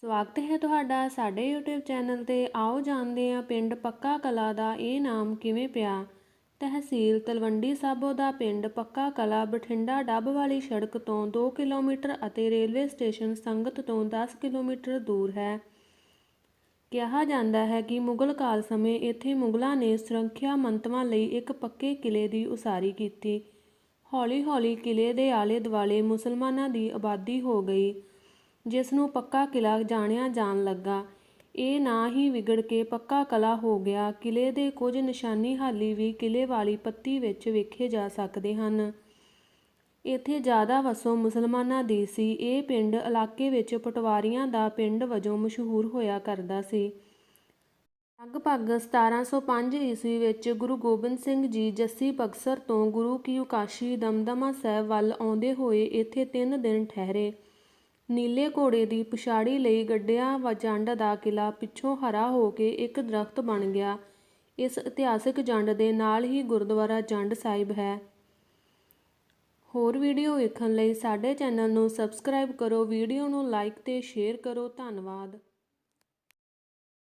ਸਵਾਗਤ ਹੈ ਤੁਹਾਡਾ ਸਾਡੇ YouTube ਚੈਨਲ ਤੇ। ਆਓ ਜਾਣਦੇ ਹਾਂ ਪਿੰਡ ਪੱਕਾ ਕਲਾ ਦਾ ਇਹ ਨਾਮ ਕਿਵੇਂ ਪਿਆ। ਤਹਿਸੀਲ ਤਲਵੰਡੀ ਸਾਬੋ ਦਾ ਪਿੰਡ ਪੱਕਾ ਕਲਾ, ਬਠਿੰਡਾ ਡੱਬ ਵਾਲੀ ਸੜਕ ਤੋਂ 2 ਕਿਲੋਮੀਟਰ ਅਤੇ ਰੇਲਵੇ ਸਟੇਸ਼ਨ ਸੰਗਤ ਤੋਂ 10 ਕਿਲੋਮੀਟਰ ਦੂਰ ਹੈ। ਕਿਹਾ ਜਾਂਦਾ ਹੈ ਕਿ ਮੁਗਲ ਕਾਲ ਸਮੇਂ ਇੱਥੇ ਮੁਗਲਾਂ ਨੇ ਸੁਰੱਖਿਆ ਮੰਤਵਾਂ ਲਈ ਇੱਕ ਪੱਕੇ ਕਿਲੇ ਦੀ ਉਸਾਰੀ ਕੀਤੀ। ਹੌਲੀ-ਹੌਲੀ ਕਿਲੇ ਦੇ ਆਲੇ-ਦੁਆਲੇ ਮੁਸਲਮਾਨਾਂ ਦੀ ਆਬਾਦੀ ਹੋ ਗਈ। ਜਿਸ ਨੂੰ ਪੱਕਾ ਕਿਲਾ ਜਾਣਿਆ ਜਾਣ ਲੱਗਾ। ਇਹ ਨਾ ਹੀ ਵਿਗੜ ਕੇ ਪੱਕਾ ਕਲਾ ਹੋ ਗਿਆ। ਕਿਲੇ ਦੇ ਕੁਝ ਨਿਸ਼ਾਨੀ ਹਾਲੀ ਵੀ ਕਿਲੇ ਵਾਲੀ ਪੱਤੀ ਵਿੱਚ ਵੇਖੇ ਜਾ ਸਕਦੇ ਹਨ। ਇੱਥੇ ਜ਼ਿਆਦਾ ਵਸੋਂ ਮੁਸਲਮਾਨਾਂ ਦੀ ਸੀ। ਇਹ ਪਿੰਡ ਇਲਾਕੇ ਵਿੱਚ ਪਟਵਾਰੀਆਂ ਦਾ ਪਿੰਡ ਵਜੋਂ ਮਸ਼ਹੂਰ ਹੋਇਆ ਕਰਦਾ ਸੀ। ਲਗਭਗ 1705 ਈਸਵੀ ਵਿੱਚ ਗੁਰੂ ਗੋਬਿੰਦ ਸਿੰਘ ਜੀ ਜੱਸੀ ਬਕਸਰ ਤੋਂ ਗੁਰੂ ਕੀ ਉਕਾਸ਼ੀ ਦਮਦਮਾ ਸਾਹਿਬ ਵੱਲ ਆਉਂਦੇ ਹੋਏ ਇੱਥੇ ਤਿੰਨ ਦਿਨ ਠਹਿਰੇ। ਨੀਲੇ ਘੋੜੇ ਦੀ ਪਛਾੜੀ ਲਈ ਗੱਡਿਆ ਜੰਡ ਦਾ ਕਿਲਾ ਪਿੱਛੋਂ ਹਰਾ ਹੋ ਕੇ ਇੱਕ ਦਰਖਤ ਬਣ ਗਿਆ। ਇਸ ਇਤਿਹਾਸਕ ਜੰਡ ਦੇ ਨਾਲ ਹੀ ਗੁਰਦੁਆਰਾ ਜੰਡ ਸਾਹਿਬ ਹੈ। ਹੋਰ ਵੀਡੀਓ ਵੇਖਣ ਲਈ ਸਾਡੇ ਚੈਨਲ ਨੂੰ ਸਬਸਕ੍ਰਾਈਬ ਕਰੋ, ਵੀਡੀਓ ਨੂੰ ਲਾਈਕ ਤੇ ਸ਼ੇਅਰ ਕਰੋ। ਧੰਨਵਾਦ।